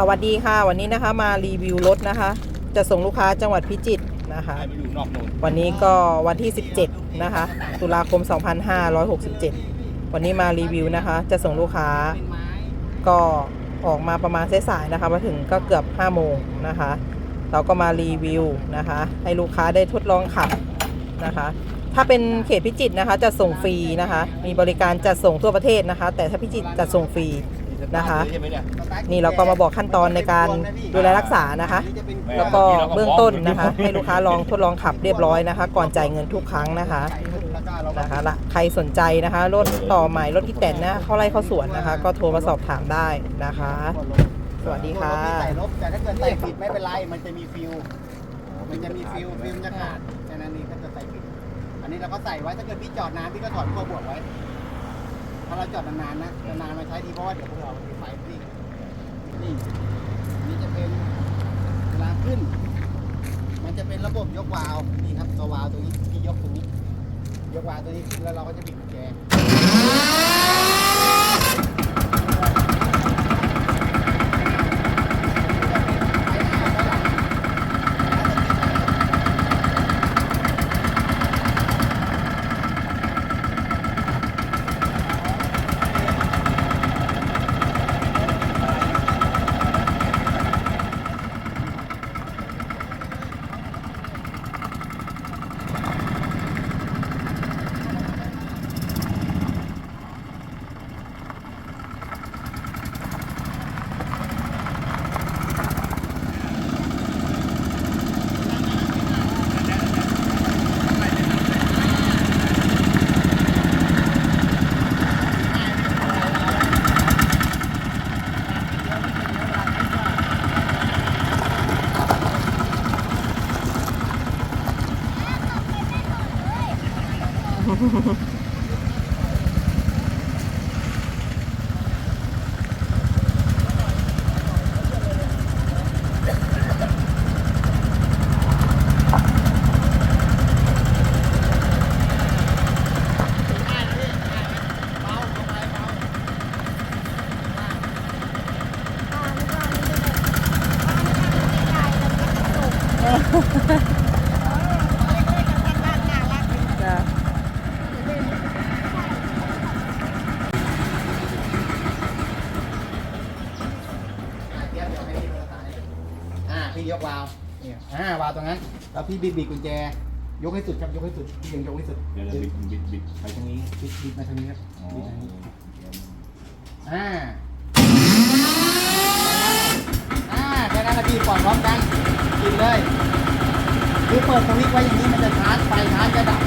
สวัสดีค่ะ วันนี้นะคะมารีวิวรถนะคะ จะส่งลูกค้าจังหวัดพิจิตรนะคะให้ไปอยู่นอกโน่นวันนี้ก็วันที่ 17 นะคะ ตุลาคม 2567 วันนี้มารีวิวนะคะ จะส่งลูกค้าก็ออกมาประมาณสายๆนะคะมาถึงก็เกือบ 5 โมงนะคะ เราก็มารีวิวนะคะ ให้ลูกค้าได้ทดลองขับนะคะ ถ้าเป็นเขตพิจิตรนะคะจะส่งฟรีนะคะ มีบริการจัดส่งทั่วประเทศนะคะ แต่ถ้าพิจิตรจะส่งฟรี นะคะใช่ไหมเนี่ยนี่เราก็มาบอกขั้นตอนในการดูแลรักษานะคะ แล้วก็เบื้องต้นนะคะ ให้ลูกค้าลองทดลองขับเรียบร้อยนะคะ ก่อนจ่ายเงินทุกครั้งนะคะนะคะละใครสนใจนะคะรถต่อใหม่รถที่แต่นนะเข้าไล่เข้าสวนนะคะ ก็โทรมาสอบถามได้นะคะ สวัสดีค่ะรถที่ใส่ลบแต่ถ้าเกิดใส่ผิดไม่เป็นไรมันจะมีฟิวมันจะมีฟิวฟิวมันจะขาดแค่นั้นนี่ก็จะใส่ผิดอันนี้เราก็ใส่ไว้ถ้าเกิดพี่จอดนานพี่ก็ถอดขั้วบวกไว้ เราจอดนานๆนะนานๆมาใช้ดีเพราะว่าเดี๋ยวพวกเรามีไฟนี่นี่นี่จะเป็นเวลาขึ้น มันจะเป็นระบบยกวาล์วนี่ครับตัววาล์วตัวนี้ที่ยกตรงนี้ ยกวาล์วตัวนี้ขึ้นแล้วเราก็จะบิดแก ญแจ เดี๋ยวเดี๋ยวให้พี่ดูตายอ่า พี่ ยกวาล์วเนี่ยอ่าวาล์วตรงนั้น แล้วพี่บิดบิดกุญแจ ยกให้สุดครับ ยกให้สุดพี่ยังยกให้สุดเดี๋ยวจะบิดบิดบิดไปตรงนี้บิดบิดมาทางนี้ครับอ๋อบิดทางนี้อ่าอ่าแค่นั้นแหละพี่ปล่อยพร้อมกันกินเลย คือเปิดสวิตช์ไว้อย่างนี้มันจะชาร์จไฟชาร์จจะดับ